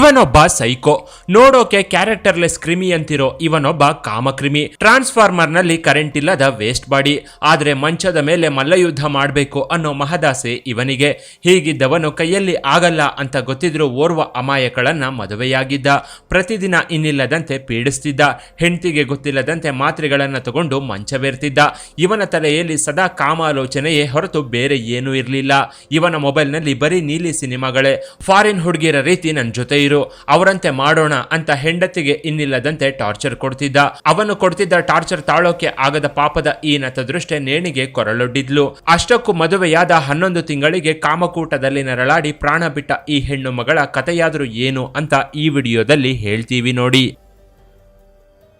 ಇವನೊಬ್ಬ ಸೈಕೋ. ನೋಡೋಕೆ ಕ್ಯಾರೆಕ್ಟರ್ಲೆಸ್ ಕ್ರಿಮಿ ಅಂತಿರೋ ಇವನೊಬ್ಬ ಕಾಮಕ್ರಿಮಿ. ಟ್ರಾನ್ಸ್ಫಾರ್ಮರ್ನಲ್ಲಿ ಕರೆಂಟ್ ಇಲ್ಲದ ವೇಸ್ಟ್ ಬಾಡಿ. ಆದ್ರೆ ಮಂಚದ ಮೇಲೆ ಮಲ್ಲಯುದ್ಧ ಮಾಡಬೇಕು ಅನ್ನೋ ಮಹದಾಸೆ ಇವನಿಗೆ. ಹೀಗಿದ್ದವನು ಕೈಯಲ್ಲಿ ಆಗಲ್ಲ ಅಂತ ಗೊತ್ತಿದ್ರು ಓರ್ವ ಅಮಾಯಕಳನ್ನ ಮದುವೆಯಾಗಿದ್ದ. ಪ್ರತಿದಿನ ಇನ್ನಿಲ್ಲದಂತೆ ಪೀಡಿಸ್ತಿದ್ದ. ಹೆಂಡತಿಗೆ ಗೊತ್ತಿಲ್ಲದಂತೆ ಮಾತ್ರೆಗಳನ್ನ ತಗೊಂಡು ಮಂಚವೇರ್ತಿದ್ದ. ಇವನ ತಲೆಯಲ್ಲಿ ಸದಾ ಕಾಮಾಲೋಚನೆಯೇ ಹೊರತು ಬೇರೆ ಏನೂ ಇರಲಿಲ್ಲ. ಇವನ ಮೊಬೈಲ್ನಲ್ಲಿ ಬರೀ ನೀಲಿ ಸಿನಿಮಾಗಳೇ. ಫಾರಿನ್ ಹುಡುಗಿಯರ ರೀತಿ ನನ್ನ ಜೊತೆ ಇರು ಅವರಂತೆ ಮಾಡೋಣ ಅಂತ ಹೆಂಡತಿಗೆ ಇನ್ನಿಲ್ಲದಂತೆ ಟಾರ್ಚರ್ ಕೊಡ್ತಿದ್ದ. ಅವನು ಕೊಡ್ತಿದ್ದ ಟಾರ್ಚರ್ ತಾಳೋಕೆ ಆಗದ ಪಾಪದ ಈ ನತದೃಷ್ಟೆ ನೇಣಿಗೆ ಕೊರಳೊಡ್ಡಿದ್ಲು. ಅಷ್ಟಕ್ಕೂ ಮದುವೆಯಾದ ಹನ್ನೊಂದು ತಿಂಗಳಿಗೆ ಕಾಮಕೂಟದಲ್ಲಿ ನರಳಾಡಿ ಪ್ರಾಣ ಬಿಟ್ಟ ಈ ಹೆಣ್ಣು ಮಗಳ ಕಥೆಯಾದರೂ ಏನು ಅಂತ ಈ ವಿಡಿಯೋದಲ್ಲಿ ಹೇಳ್ತೀವಿ ನೋಡಿ.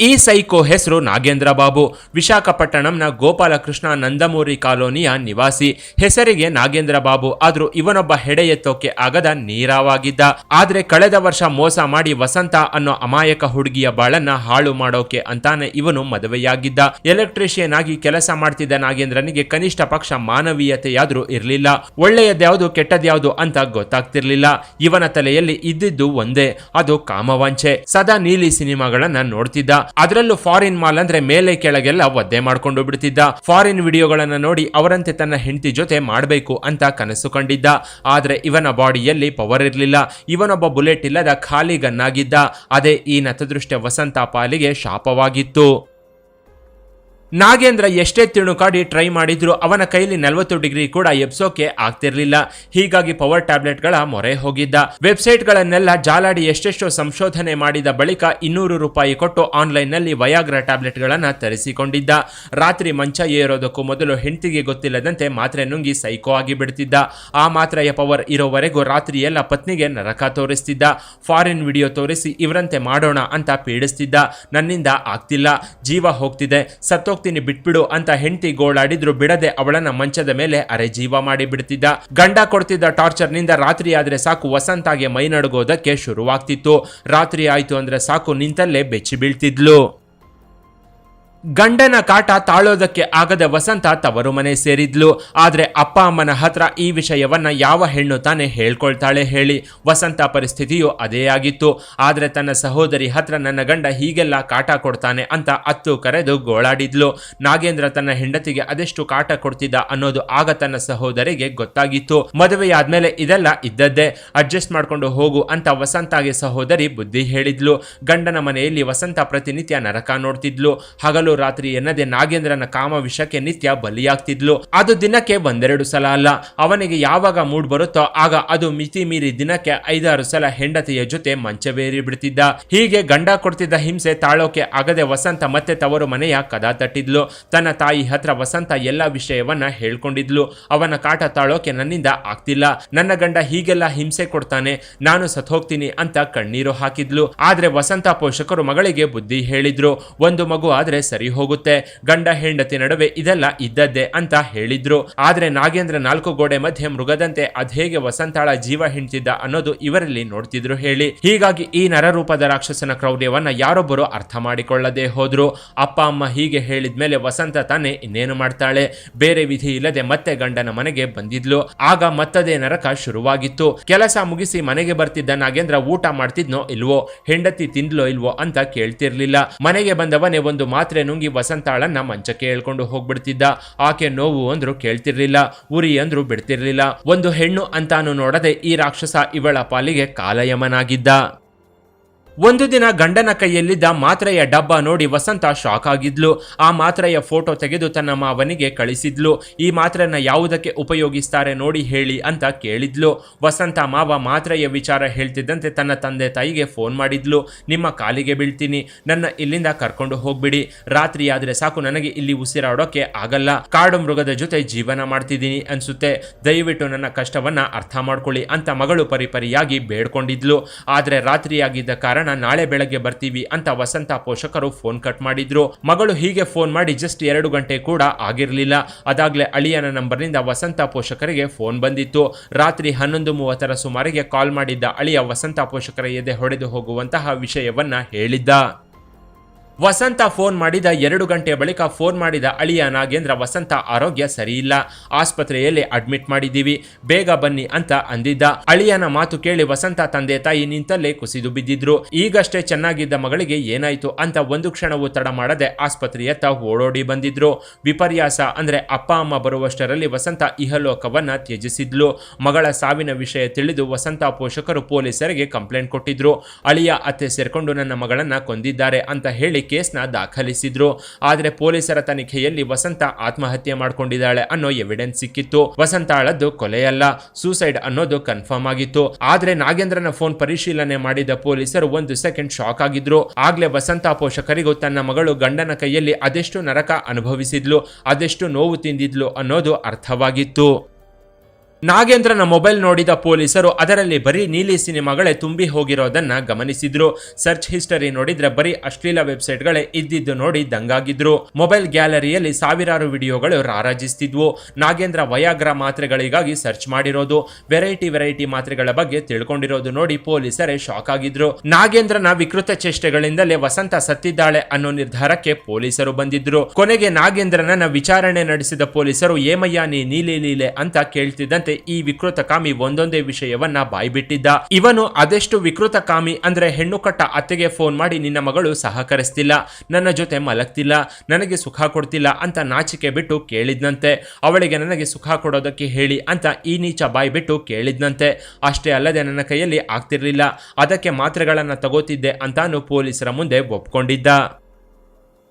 ಈ ಸೈಕೋ ಹೆಸರು ನಾಗೇಂದ್ರ ಬಾಬು ವಿಶಾಖಪಟ್ಟಣಂನ ಗೋಪಾಲಕೃಷ್ಣ ನಂದಮೂರಿ ಕಾಲೋನಿಯ ನಿವಾಸಿ. ಹೆಸರಿಗೆ ನಾಗೇಂದ್ರ ಬಾಬು ಆದ್ರೂ ಇವನೊಬ್ಬ ಹೆಡೆ ಎತ್ತೋಕೆ ಆಗದ ನೀರಾವಾಗಿದ್ದ. ಆದ್ರೆ ಕಳೆದ ವರ್ಷ ಮೋಸ ಮಾಡಿ ವಸಂತ ಅನ್ನೋ ಅಮಾಯಕ ಹುಡುಗಿಯ ಬಾಳನ್ನ ಹಾಳು ಮಾಡೋಕೆ ಅಂತಾನೆ ಇವನು ಮದುವೆಯಾಗಿದ್ದ. ಎಲೆಕ್ಟ್ರಿಷಿಯನ್ ಆಗಿ ಕೆಲಸ ಮಾಡ್ತಿದ್ದ ನಾಗೇಂದ್ರನಿಗೆ ಕನಿಷ್ಠ ಪಕ್ಷ ಮಾನವೀಯತೆಯಾದ್ರೂ ಇರಲಿಲ್ಲ. ಒಳ್ಳೆಯದ್ಯಾವುದು ಕೆಟ್ಟದ್ಯಾವುದು ಅಂತ ಗೊತ್ತಾಗ್ತಿರ್ಲಿಲ್ಲ. ಇವನ ತಲೆಯಲ್ಲಿ ಇದ್ದಿದ್ದು ಒಂದೇ, ಅದು ಕಾಮವಾಂಛೆ. ಸದಾ ನೀಲಿ ಸಿನಿಮಾಗಳನ್ನ ನೋಡ್ತಿದ್ದ. ಅದರಲ್ಲೂ ಫಾರಿನ್ ಮಾಲ್ ಅಂದ್ರೆ ಮೇಲೆ ಕೆಳಗೆಲ್ಲ ಒದ್ದೆ ಮಾಡ್ಕೊಂಡು ಬಿಡ್ತಿದ್ದ. ಫಾರಿನ್ ವಿಡಿಯೋಗಳನ್ನ ನೋಡಿ ಅವರಂತೆ ತನ್ನ ಹೆಂಡತಿ ಜೊತೆ ಮಾಡಬೇಕು ಅಂತ ಕನಸು ಕಂಡಿದ್ದ. ಆದ್ರೆ ಇವನ ಬಾಡಿಯಲ್ಲಿ ಪವರ್ ಇರಲಿಲ್ಲ. ಇವನೊಬ್ಬ ಬುಲೆಟ್ ಇಲ್ಲದ ಖಾಲಿ ಗನ್ನಾಗಿದ್ದ. ಅದೇ ಈ ನತದೃಷ್ಟ ವಸಂತ ಪಾಲಿಗೆ ಶಾಪವಾಗಿತ್ತು. ನಾಗೇಂದ್ರ ಎಷ್ಟೇ ತಿಣುಕಾಡಿ ಟ್ರೈ ಮಾಡಿದ್ರು ಅವನ ಕೈಲಿ ನಲವತ್ತು ಡಿಗ್ರಿ ಕೂಡ ಎಬ್ಸೋಕೆ ಆಗ್ತಿರ್ಲಿಲ್ಲ. ಹೀಗಾಗಿ ಪವರ್ ಟ್ಯಾಬ್ಲೆಟ್ಗಳ ಮೊರೆ ಹೋಗಿದ್ದ. ವೆಬ್ಸೈಟ್ಗಳನ್ನೆಲ್ಲ ಜಾಲಾಡಿ ಎಷ್ಟೆಷ್ಟೋ ಸಂಶೋಧನೆ ಮಾಡಿದ ಬಳಿಕ ಇನ್ನೂರು ರೂಪಾಯಿ ಕೊಟ್ಟು ಆನ್ಲೈನ್ನಲ್ಲಿ ವಯಾಗ್ರ ಟ್ಯಾಬ್ಲೆಟ್ಗಳನ್ನು ತರಿಸಿಕೊಂಡಿದ್ದ. ರಾತ್ರಿ ಮಂಚ ಏರೋದಕ್ಕೂ ಮೊದಲು ಹೆಂಡತಿಗೆ ಗೊತ್ತಿಲ್ಲದಂತೆ ಮಾತ್ರೆ ನುಂಗಿ ಸೈಕೋ ಆಗಿ ಬಿಡ್ತಿದ್ದ. ಆ ಮಾತ್ರೆಯ ಪವರ್ ಇರೋವರೆಗೂ ರಾತ್ರಿ ಎಲ್ಲ ಪತ್ನಿಗೆ ನರಕ ತೋರಿಸ್ತಿದ್ದ. ಫಾರಿನ್ ವಿಡಿಯೋ ತೋರಿಸಿ, ಇವರಂತೆ ಮಾಡೋಣ ಅಂತ ಪೀಡಿಸ್ತಿದ್ದ. ನನ್ನಿಂದ ಆಗ್ತಿಲ್ಲ. ಜೀವ ಹೋಗ್ತಿದೆ. ಸತ್ತೋಗ್ತೀನಿ ಬಿಟ್ಬಿಡು ಅಂತ ಹೆಂಡತಿ ಗೋಳಾಡಿದ್ರು ಬಿಡದೆ ಅವಳನ್ನ ಮಂಚದ ಮೇಲೆ ಅರೆ ಜೀವ ಮಾಡಿ ಬಿಡ್ತಿದ್ದ. ಗಂಡ ಕೊಡ್ತಿದ್ದ ಟಾರ್ಚರ್ನಿಂದ ರಾತ್ರಿ ಆದ್ರೆ ಸಾಕು ವಸಂತಾಗೆ ಮೈ ನಡುಗೋದಕ್ಕೆ ಶುರುವಾಗ್ತಿತ್ತು. ರಾತ್ರಿ ಆಯ್ತು ಅಂದ್ರೆ ಸಾಕು ನಿಂತಲ್ಲೇ ಬೆಚ್ಚಿ ಬೀಳ್ತಿದ್ಲು. ಗಂಡನ ಕಾಟ ತಾಳೋದಕ್ಕೆ ಆಗದ ವಸಂತ ತವರು ಮನೆ ಸೇರಿದ್ಲು. ಆದರೆ ಅಪ್ಪ ಅಮ್ಮನ ಹತ್ರ ಈ ವಿಷಯವನ್ನ ಯಾವ ಹೆಣ್ಣು ತಾನೇ ಹೇಳ್ಕೊಳ್ತಾಳೆ ಹೇಳಿ. ವಸಂತ ಪರಿಸ್ಥಿತಿಯು ಅದೇ ಆಗಿತ್ತು. ಆದ್ರೆ ತನ್ನ ಸಹೋದರಿ ಹತ್ರ ನನ್ನ ಗಂಡ ಹೀಗೆಲ್ಲ ಕಾಟ ಕೊಡ್ತಾನೆ ಅಂತ ಅತ್ತು ಕರೆದು ಗೋಳಾಡಿದ್ಲು. ನಾಗೇಂದ್ರ ತನ್ನ ಹೆಂಡತಿಗೆ ಅದೆಷ್ಟು ಕಾಟ ಕೊಡ್ತಿದ್ದ ಅನ್ನೋದು ಆಗ ತನ್ನ ಸಹೋದರಿಗೆ ಗೊತ್ತಾಗಿತ್ತು. ಮದುವೆಯಾದ್ಮೇಲೆ ಇದೆಲ್ಲ ಇದ್ದದ್ದೇ. ಅಡ್ಜಸ್ಟ್ ಮಾಡ್ಕೊಂಡು ಹೋಗು ಅಂತ ವಸಂತಗೆ ಸಹೋದರಿ ಬುದ್ಧಿ ಹೇಳಿದ್ಲು. ಗಂಡನ ಮನೆಯಲ್ಲಿ ವಸಂತ ಪ್ರತಿನಿತ್ಯ ನರಕ ನೋಡ್ತಿದ್ಲು. ಹಗಲು ರಾತ್ರಿ ಎನ್ನದೆ ನಾಗೇಂದ್ರನ ಕಾಮ ವಿಷಕ್ಕೆ ನಿತ್ಯ ಬಲಿಯಾಗ್ತಿದ್ಲು. ಅದು ದಿನಕ್ಕೆ ಒಂದೆರಡು ಸಲ ಅಲ್ಲ. ಅವನಿಗೆ ಯಾವಾಗ ಮೂಡ್ ಬರುತ್ತೋ ಆಗ ಅದು ಮಿತಿ ಮೀರಿ ದಿನಕ್ಕೆ ಐದಾರು ಸಲ ಹೆಂಡತಿಯ ಜೊತೆ ಮಂಚವೇರಿ ಬಿಡ್ತಿದ್ದ. ಹೀಗೆ ಗಂಡ ಕೊಡ್ತಿದ್ದ ಹಿಂಸೆ ತಾಳೋಕೆ ಆಗದೆ ವಸಂತ ಮತ್ತೆ ತವರು ಮನೆಯ ಕದ ತಟ್ಟಿದ್ಲು. ತನ್ನ ತಾಯಿ ಹತ್ರ ವಸಂತ ಎಲ್ಲ ವಿಷಯವನ್ನ ಹೇಳ್ಕೊಂಡಿದ್ಲು. ಅವನ ಕಾಟ ತಾಳೋಕೆ ನನ್ನಿಂದ ಆಗ್ತಿಲ್ಲ. ನನ್ನ ಗಂಡ ಹೀಗೆಲ್ಲ ಹಿಂಸೆ ಕೊಡ್ತಾನೆ. ನಾನು ಸತ್ಹೋಗ್ತೀನಿ ಅಂತ ಕಣ್ಣೀರು ಹಾಕಿದ್ಲು. ಆದ್ರೆ ವಸಂತ ಪೋಷಕರು ಮಗಳಿಗೆ ಬುದ್ಧಿ ಹೇಳಿದ್ರು. ಒಂದು ಮಗು ಆದ್ರೆ ಹೋಗುತ್ತೆ. ಗಂಡ ಹೆಂಡತಿ ನಡುವೆ ಇದೆಲ್ಲ ಇದ್ದದ್ದೇ ಅಂತ ಹೇಳಿದ್ರು. ಆದ್ರೆ ನಾಗೇಂದ್ರ ನಾಲ್ಕು ಗೋಡೆ ಮಧ್ಯೆ ಮೃಗದಂತೆ ಅದ್ಹೇಗೆ ವಸಂತಾಳ ಜೀವ ಹಿಂಡ್ತಿದ್ದ ಅನ್ನೋದು ಇವರಲ್ಲಿ ನೋಡ್ತಿದ್ರು ಹೇಳಿ. ಹೀಗಾಗಿ ಈ ನರರೂಪದ ರಾಕ್ಷಸನ ಕ್ರೌರ್ಯವನ್ನ ಯಾರೊಬ್ಬರು ಅರ್ಥ ಮಾಡಿಕೊಳ್ಳದೆ ಹೋದ್ರು. ಅಪ್ಪ, ಅಮ್ಮ ಹೀಗೆ ಹೇಳಿದ್ಮೇಲೆ ವಸಂತ ತಾನೇ ಇನ್ನೇನು ಮಾಡ್ತಾಳೆ? ಬೇರೆ ವಿಧಿ ಇಲ್ಲದೆ ಮತ್ತೆ ಗಂಡನ ಮನೆಗೆ ಬಂದಿದ್ಲು. ಆಗ ಮತ್ತದೇ ನರಕ ಶುರುವಾಗಿತ್ತು. ಕೆಲಸ ಮುಗಿಸಿ ಮನೆಗೆ ಬರ್ತಿದ್ದ ನಾಗೇಂದ್ರ ಊಟ ಮಾಡ್ತಿದ್ನೋ ಇಲ್ವೋ? ಹೆಂಡತಿ ತಿಂದ್ಲೋ ಇಲ್ವೋ ಅಂತ ಕೇಳ್ತಿರ್ಲಿಲ್ಲ. ಮನೆಗೆ ಬಂದವನೇ ಒಂದು ಮಾತ್ರೆ ನುಂಗಿ ವಸಂತಾಳನ್ನ ಮಂಚಕ್ಕೆ ಹೇಳ್ಕೊಂಡು ಹೋಗ್ಬಿಡ್ತಿದ್ದ. ಆಕೆ ನೋವು ಅಂದ್ರು ಕೇಳ್ತಿರ್ಲಿಲ್ಲ, ಉರಿ ಅಂದ್ರು ಬಿಡ್ತಿರ್ಲಿಲ್ಲ. ಒಂದು ಹೆಣ್ಣು ಅಂತಾನು ನೋಡದೆ ಈ ರಾಕ್ಷಸ ಇವಳ ಪಾಲಿಗೆ ಕಾಲಯಮನಾಗಿದ್ದ. ಒಂದು ದಿನ ಗಂಡನ ಕೈಯಲ್ಲಿದ್ದ ಮಾತ್ರೆಯ ಡಬ್ಬ ನೋಡಿ ವಸಂತ ಶಾಕ್ ಆಗಿದ್ಲು. ಆ ಮಾತ್ರೆಯ ಫೋಟೋ ತೆಗೆದು ತನ್ನ ಮಾವನಿಗೆ ಕಳಿಸಿದ್ಲು. ಈ ಮಾತ್ರೆನ ಯಾವುದಕ್ಕೆ ಉಪಯೋಗಿಸ್ತಾರೆ ನೋಡಿ ಹೇಳಿ ಅಂತ ಕೇಳಿದ್ಲು. ವಸಂತ ಮಾವ ಮಾತ್ರೆಯ ವಿಚಾರ ಹೇಳ್ತಿದ್ದಂತೆ ತನ್ನ ತಂದೆ ತಾಯಿಗೆ ಫೋನ್ ಮಾಡಿದ್ಲು. ನಿಮ್ಮ ಕಾಲಿಗೆ ಬೀಳ್ತೀನಿ. ನನ್ನ ಇಲ್ಲಿಂದ ಕರ್ಕೊಂಡು ಹೋಗ್ಬಿಡಿ. ರಾತ್ರಿ ಆದ್ರೆ ಸಾಕು, ನನಗೆ ಇಲ್ಲಿ ಉಸಿರಾಡೋಕೆ ಆಗಲ್ಲ. ಕಾಡು ಮೃಗದ ಜೊತೆ ಜೀವನ ಮಾಡ್ತಿದ್ದೀನಿ ಅನ್ಸುತ್ತೆ. ದಯವಿಟ್ಟು ನನ್ನ ಕಷ್ಟವನ್ನ ಅರ್ಥ ಮಾಡ್ಕೊಳ್ಳಿ ಅಂತ ಮಗಳು ಪರಿಪರಿಯಾಗಿ ಬೇಡ್ಕೊಂಡಿದ್ಲು. ಆದ್ರೆ ರಾತ್ರಿಯಾಗಿದ್ದ ಕಾರಣ ನಾಳೆ ಬೆಳಗ್ಗೆ ಬರ್ತೀವಿ ಅಂತ ವಸಂತ ಪೋಷಕರು ಫೋನ್ ಕಟ್ ಮಾಡಿದ್ರು. ಮಗಳು ಹೀಗೆ ಫೋನ್ ಮಾಡಿ ಜಸ್ಟ್ ಎರಡು ಗಂಟೆ ಕೂಡ ಆಗಿರಲಿಲ್ಲ. ಅದಾಗಲೇ ಅಳಿಯನ ನಂಬರ್ನಿಂದ ವಸಂತ ಪೋಷಕರಿಗೆ ಫೋನ್ ಬಂದಿತ್ತು. ರಾತ್ರಿ ಹನ್ನೊಂದು ಮೂವತ್ತರ ಸುಮಾರಿಗೆ ಕಾಲ್ ಮಾಡಿದ್ದ ಅಳಿಯ ವಸಂತ ಪೋಷಕರ ಎದೆ ಹೊಡೆದು ಹೋಗುವಂತಹ ವಿಷಯವನ್ನ ಹೇಳಿದ್ದ. ವಸಂತ ಫೋನ್ ಮಾಡಿದ ಎರಡು ಗಂಟೆ ಬಳಿಕ ಫೋನ್ ಮಾಡಿದ ಅಳಿಯ ನಾಗೇಂದ್ರ, ವಸಂತ, ಆರೋಗ್ಯ ಸರಿಯಿಲ್ಲ. ಆಸ್ಪತ್ರೆಯಲ್ಲಿ ಅಡ್ಮಿಟ್ ಮಾಡಿದ್ದೀವಿ. ಬೇಗ ಬನ್ನಿ ಅಂತ ಅಂದಿದ್ದ. ಅಳಿಯನ ಮಾತು ಕೇಳಿ ವಸಂತ ತಂದೆ ತಾಯಿ ನಿಂತಲ್ಲೇ ಕುಸಿದು ಬಿದ್ದಿದ್ರು. ಈಗಷ್ಟೇ ಚೆನ್ನಾಗಿದ್ದ ಮಗಳಿಗೆ ಏನಾಯ್ತು ಅಂತ ಒಂದು ಕ್ಷಣವೂ ತಡ ಮಾಡದೆ ಆಸ್ಪತ್ರೆಯತ್ತ ಓಡೋಡಿ ಬಂದಿದ್ರು. ವಿಪರ್ಯಾಸ ಅಂದ್ರೆ ಅಪ್ಪ, ಅಮ್ಮ ಬರುವಷ್ಟರಲ್ಲಿ ವಸಂತ ಇಹಲೋಕವನ್ನ ತ್ಯಜಿಸಿದ್ಲು. ಮಗಳ ಸಾವಿನ ವಿಷಯ ತಿಳಿದು ವಸಂತ ಪೋಷಕರು ಪೊಲೀಸರಿಗೆ ಕಂಪ್ಲೇಂಟ್ ಕೊಟ್ಟಿದ್ರು. ಅಳಿಯ ಅತ್ತೆ ಸೇರ್ಕೊಂಡು ನನ್ನ ಮಗಳನ್ನ ಕೊಂದಿದ್ದಾರೆ ಅಂತ ಹೇಳಿ ಕೇಸ್ನ ದಾಖಲಿಸಿದ್ರು. ಆದರೆ ಪೊಲೀಸರ ತನಿಖೆಯಲ್ಲಿ ವಸಂತ ಆತ್ಮಹತ್ಯೆ ಮಾಡಿಕೊಂಡಿದ್ದಾಳೆ ಅನ್ನೋ ಎವಿಡೆನ್ಸ್ ಸಿಕ್ಕಿತ್ತು. ವಸಂತ ಅಳದ್ದು ಕೊಲೆಯಲ್ಲ. ಸೂಸೈಡ್ ಅನ್ನೋದು ಕನ್ಫರ್ಮ್ ಆಗಿತ್ತು. ಆದ್ರೆ ನಾಗೇಂದ್ರನ ಫೋನ್ ಪರಿಶೀಲನೆ ಮಾಡಿದ ಪೊಲೀಸರು ಒಂದು ಸೆಕೆಂಡ್ ಶಾಕ್ ಆಗಿದ್ರು. ಆಗ್ಲೇ ವಸಂತ ಪೋಷಕರಿಗೂ ತನ್ನ ಮಗಳು ಗಂಡನ ಕೈಯಲ್ಲಿ ಅದೆಷ್ಟು ನರಕ ಅನುಭವಿಸಿದ್ಲು, ಅದೆಷ್ಟು ನೋವು ತಿಂದಿದ್ಲು ಅನ್ನೋದು ಅರ್ಥವಾಗಿತ್ತು. ನಾಗೇಂದ್ರನ ಮೊಬೈಲ್ ನೋಡಿದ ಪೊಲೀಸರು, ಅದರಲ್ಲಿ ಬರೀ ನೀಲಿ ಸಿನಿಮಾಗಳೇ ತುಂಬಿ ಹೋಗಿರೋದನ್ನ ಗಮನಿಸಿದ್ರು. ಸರ್ಚ್ ಹಿಸ್ಟರಿ ನೋಡಿದ್ರೆ ಬರೀ ಅಶ್ಲೀಲ ವೆಬ್ಸೈಟ್ಗಳೇ ಇದ್ದಿದ್ದು ನೋಡಿ ದಂಗಾಗಿದ್ರು. ಮೊಬೈಲ್ ಗ್ಯಾಲರಿಯಲ್ಲಿ ಸಾವಿರಾರು ವಿಡಿಯೋಗಳು ರಾರಾಜಿಸ್ತಿದ್ವು. ನಾಗೇಂದ್ರ ವಯಾಗ್ರ ಮಾತ್ರೆಗಳಿಗಾಗಿ ಸರ್ಚ್ ಮಾಡಿರೋದು. ವೆರೈಟಿ ವೆರೈಟಿ ಮಾತ್ರೆಗಳ ಬಗ್ಗೆ ತಿಳ್ಕೊಂಡಿರೋದು ನೋಡಿ ಪೊಲೀಸರೇ ಶಾಕ್ ಆಗಿದ್ರು. ನಾಗೇಂದ್ರನ ವಿಕೃತ ಚೇಷ್ಟೆಗಳಿಂದಲೇ ವಸಂತ ಸತ್ತಿದ್ದಾಳೆ ಅನ್ನೋ ನಿರ್ಧಾರಕ್ಕೆ ಪೊಲೀಸರು ಬಂದಿದ್ರು. ಕೊನೆಗೆ ನಾಗೇಂದ್ರನನ್ನ ವಿಚಾರಣೆ ನಡೆಸಿದ ಪೊಲೀಸರು, ಏಮಯ್ಯ ನೀಲಿ ಲೀಲೆ ಅಂತ ಕೇಳ್ತಿದ್ದಂತೆ ಈ ವಿಕೃತ ಕಾಮಿ ಒಂದೊಂದೇ ವಿಷಯವನ್ನ ಬಾಯ್ಬಿಟ್ಟಿದ್ದ. ಇವನು ಅದೆಷ್ಟು ವಿಕೃತ ಕಾಮಿ ಅಂದ್ರೆ ಹೆಣ್ಣು ಕಟ್ಟ ಅತ್ತೆಗೆ ಫೋನ್ ಮಾಡಿ ನಿನ್ನ ಮಗಳು ಸಹಕರಿಸ್ತಿಲ್ಲ. ನನ್ನ ಜೊತೆ ಮಲಗ್ತಿಲ್ಲ. ನನಗೆ ಸುಖ ಕೊಡ್ತಿಲ್ಲ ಅಂತ ನಾಚಿಕೆ ಬಿಟ್ಟು ಕೇಳಿದ್ನಂತೆ. ಅವಳಿಗೆ ನನಗೆ ಸುಖ ಕೊಡೋದಕ್ಕೆ ಹೇಳಿ ಅಂತ ಈ ನೀಚ ಬಾಯ್ ಬಿಟ್ಟು ಕೇಳಿದ್ನಂತೆ. ಅಷ್ಟೇ ಅಲ್ಲದೆ ನನ್ನ ಕೈಯಲ್ಲಿ ಆಗ್ತಿರ್ಲಿಲ್ಲ. ಅದಕ್ಕೆ ಮಾತ್ರೆಗಳನ್ನ ತಗೋತಿದ್ದೆ ಅಂತಾನು ಪೊಲೀಸರ ಮುಂದೆ ಒಪ್ಕೊಂಡಿದ್ದ.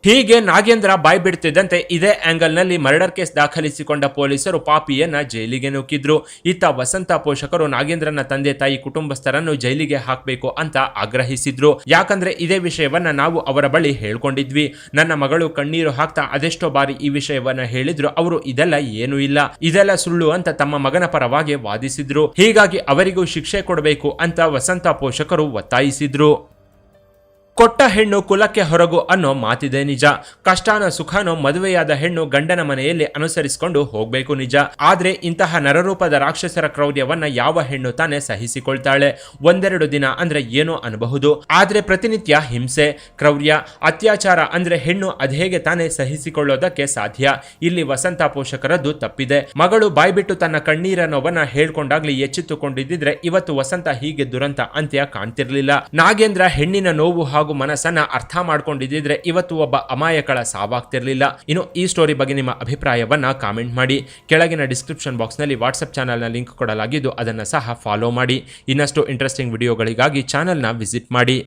ಹೀಗೆ ನಾಗೇಂದ್ರ ಬಾಯ್ ಬಿಡ್ತಿದ್ದಂತೆ ಇದೇ ಆಂಗಲ್ನಲ್ಲಿ ಮರ್ಡರ್ ಕೇಸ್ ದಾಖಲಿಸಿಕೊಂಡ ಪೊಲೀಸರು ಪಾಪಿಯನ್ನ ಜೈಲಿಗೆ ನೂಕಿದ್ರು ಇತ್ತ ವಸಂತ ಪೋಷಕರು ನಾಗೇಂದ್ರನ ತಂದೆ ತಾಯಿ ಕುಟುಂಬಸ್ಥರನ್ನು ಜೈಲಿಗೆ ಹಾಕಬೇಕು ಅಂತ ಆಗ್ರಹಿಸಿದ್ರು. ಯಾಕಂದ್ರೆ ಇದೇ ವಿಷಯವನ್ನ ನಾವು ಅವರ ಬಳಿ ಹೇಳ್ಕೊಂಡಿದ್ವಿ. ನನ್ನ ಮಗಳು ಕಣ್ಣೀರು ಹಾಕ್ತಾ ಅದೆಷ್ಟೋ ಬಾರಿ ಈ ವಿಷಯವನ್ನ ಹೇಳಿದ್ರು. ಅವರು ಇದೆಲ್ಲ ಏನೂ ಇಲ್ಲ. ಇದೆಲ್ಲ ಸುಳ್ಳು ಅಂತ ತಮ್ಮ ಮಗನ ಪರವಾಗಿ ವಾದಿಸಿದ್ರು. ಹೀಗಾಗಿ ಅವರಿಗೂ ಶಿಕ್ಷೆ ಕೊಡಬೇಕು ಅಂತ ವಸಂತ ಪೋಷಕರು ಒತ್ತಾಯಿಸಿದ್ರು. ಕೊಟ್ಟ ಹೆಣ್ಣು ಕುಲಕ್ಕೆ ಹೊರಗು ಅನ್ನೋ ಮಾತಿದೆ ನಿಜ. ಕಷ್ಟಾನ ಸುಖಾನೋ ಮದುವೆಯಾದ ಹೆಣ್ಣು ಗಂಡನ ಮನೆಯಲ್ಲಿ ಅನುಸರಿಸಿಕೊಂಡು ಹೋಗ್ಬೇಕು ನಿಜ. ಆದ್ರೆ ಇಂತಹ ನರರೂಪದ ರಾಕ್ಷಸರ ಕ್ರೌರ್ಯವನ್ನ ಯಾವ ಹೆಣ್ಣು ತಾನೇ ಸಹಿಸಿಕೊಳ್ತಾಳೆ? ಒಂದೆರಡು ದಿನ ಅಂದ್ರೆ ಏನೋ ಅನ್ಬಹುದು. ಆದ್ರೆ ಪ್ರತಿನಿತ್ಯ ಹಿಂಸೆ, ಕ್ರೌರ್ಯ, ಅತ್ಯಾಚಾರ ಅಂದ್ರೆ ಹೆಣ್ಣು ಅದೇಗೆ ತಾನೇ ಸಹಿಸಿಕೊಳ್ಳೋದಕ್ಕೆ ಸಾಧ್ಯ? ಇಲ್ಲಿ ವಸಂತ ಪೋಷಕರದ್ದು ತಪ್ಪಿದೆ. ಮಗಳು ಬಾಯ್ಬಿಟ್ಟು ತನ್ನ ಕಣ್ಣೀರ ನೋವನ್ನ ಹೇಳ್ಕೊಂಡಾಗ್ಲಿ ಎಚ್ಚೆತ್ತುಕೊಂಡಿದ್ದಿದ್ರೆ ಇವತ್ತು ವಸಂತ ಹೀಗೆ ದುರಂತ ಅಂತ್ಯ ಕಾಣ್ತಿರ್ಲಿಲ್ಲ. ನಾಗೇಂದ್ರ ಹೆಣ್ಣಿನ ನೋವು ಹಾಗೂ ಮನಸ್ಸನ್ನ ಅರ್ಥ ಮಾಡ್ಕೊಂಡಿದ್ದಿದ್ರೆ ಇವತ್ತು ಒಬ್ಬ ಅಮಾಯಕಳ ಸಾವಾಗ್ತಿರ್ಲಿಲ್ಲ. ಇನ್ನು ಈ ಸ್ಟೋರಿ ಬಗ್ಗೆ ನಿಮ್ಮ ಅಭಿಪ್ರಾಯವನ್ನ ಕಾಮೆಂಟ್ ಮಾಡಿ. ಕೆಳಗಿನ ಡಿಸ್ಕ್ರಿಪ್ಷನ್ ಬಾಕ್ಸ್ನಲ್ಲಿ ವಾಟ್ಸ್ಆಪ್ ಚಾನಲ್ನ ಲಿಂಕ್ ಕೊಡಲಾಗಿದ್ದು ಅದನ್ನು ಸಹ ಫಾಲೋ ಮಾಡಿ. ಇನ್ನಷ್ಟು ಇಂಟ್ರೆಸ್ಟಿಂಗ್ ವಿಡಿಯೋಗಳಿಗಾಗಿ ಚಾನಲ್ನ ವಿಸಿಟ್ ಮಾಡಿ.